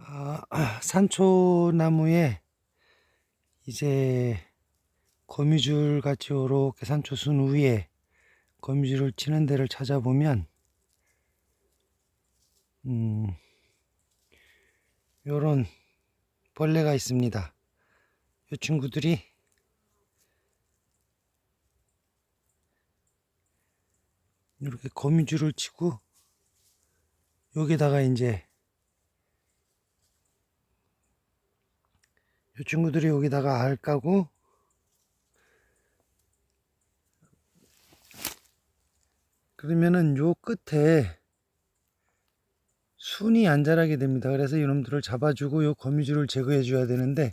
아, 산초나무에 이제 거미줄 같이 요렇게 산초순 위에 거미줄을 치는 데를 찾아보면 음, 요런 벌레가 있습니다. 이 친구들이 이렇게 거미줄을 치고 여기다가 이제 이 친구들이 여기다가 알 까고 그러면은 요 끝에 순이 안 자라게 됩니다. 그래서 이놈들을 잡아주고 요 거미줄을 제거해 줘야 되는데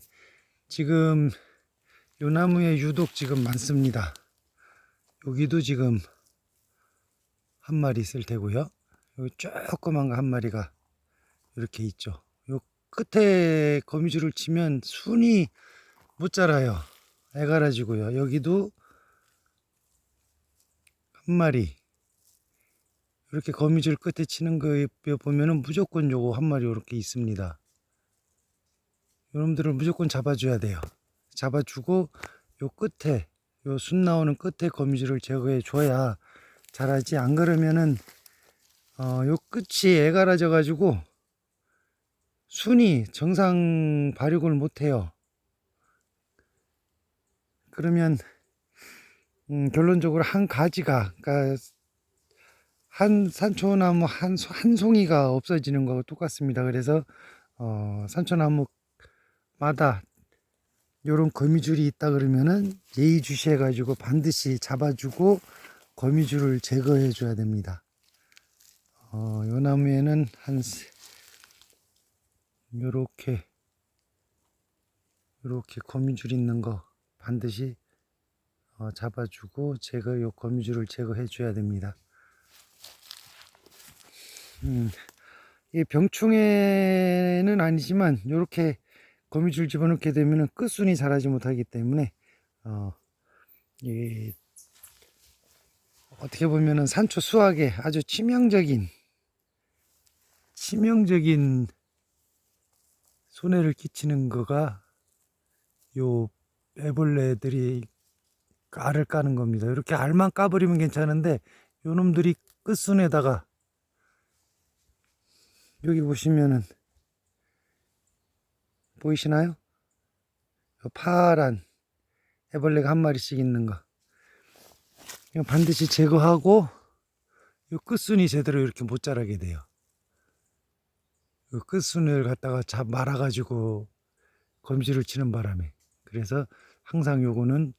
지금 요 나무에 유독 지금 많습니다. 여기도 지금 한 마리 있을 테고요. 여기 조그만 거 한 마리가 이렇게 있죠. 요 끝에 거미줄을 치면 순이 못 자라요. 애가라지고요. 여기도 한 마리. 이렇게 거미줄 끝에 치는 거 보면은 무조건 요거 한 마리 이렇게 있습니다. 여러분들을 무조건 잡아줘야 돼요. 잡아주고 요 끝에 요 순 나오는 끝에 거미줄을 제거해 줘야 자라지 안 그러면은 어, 요 끝이 애가라져 가지고 순이 정상 발육을 못 해요. 그러면 음, 결론적으로 한 가지가 그러니까 한 산초나무 한, 소- 한 송이가 없어지는 거하고 똑같습니다. 그래서 어, 산초나무마다 요런 거미줄이 있다 그러면은 예의주시해 가지고 반드시 잡아주고 거미줄을 제거해 줘야 됩니다. 어, 요 나무에는 한 세- 요렇게 요렇게 거미줄 있는 거 반드시 어, 잡아주고 제거 요 거미줄을 제거해 줘야 됩니다. 음, 이 병충해는 아니지만 요렇게 거미줄 집어넣게 되면은 끝순이 자라지 못하기 때문에 어, 이 어떻게 보면은 산초 수확에 아주 치명적인 치명적인 손해를 끼치는 거가 요 애벌레들이 알을 까는 겁니다. 이렇게 알만 까버리면 괜찮은데 요 놈들이 끝순에다가 여기 보시면은 보이시나요? 요 파란 애벌레가 한 마리씩 있는 거. 반드시 제거하고 요 끝순이 제대로 이렇게 못 자라게 돼요. 요 끝순을 갖다가 잡 말아가지고 거미줄을 치는 바람에 그래서 항상 요거는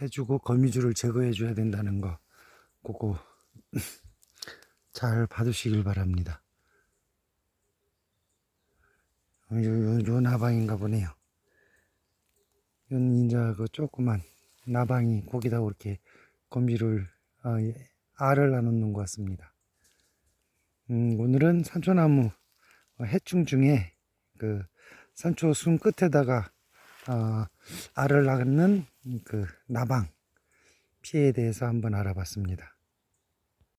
해주고 거미줄을 제거해 줘야 된다는 거 그거 잘 봐두시길 바랍니다. 어, 요, 요, 요 나방인가 보네요. 요 인자 그 조그만 나방이 거기다 이렇게 거미를 아, 예, 알을 나놓는 것 같습니다. 음, 오늘은 산초나무 어, 해충 중에 그 산초 순 끝에다가 어, 알을 낳는 그 나방 피해에 대해서 한번 알아봤습니다.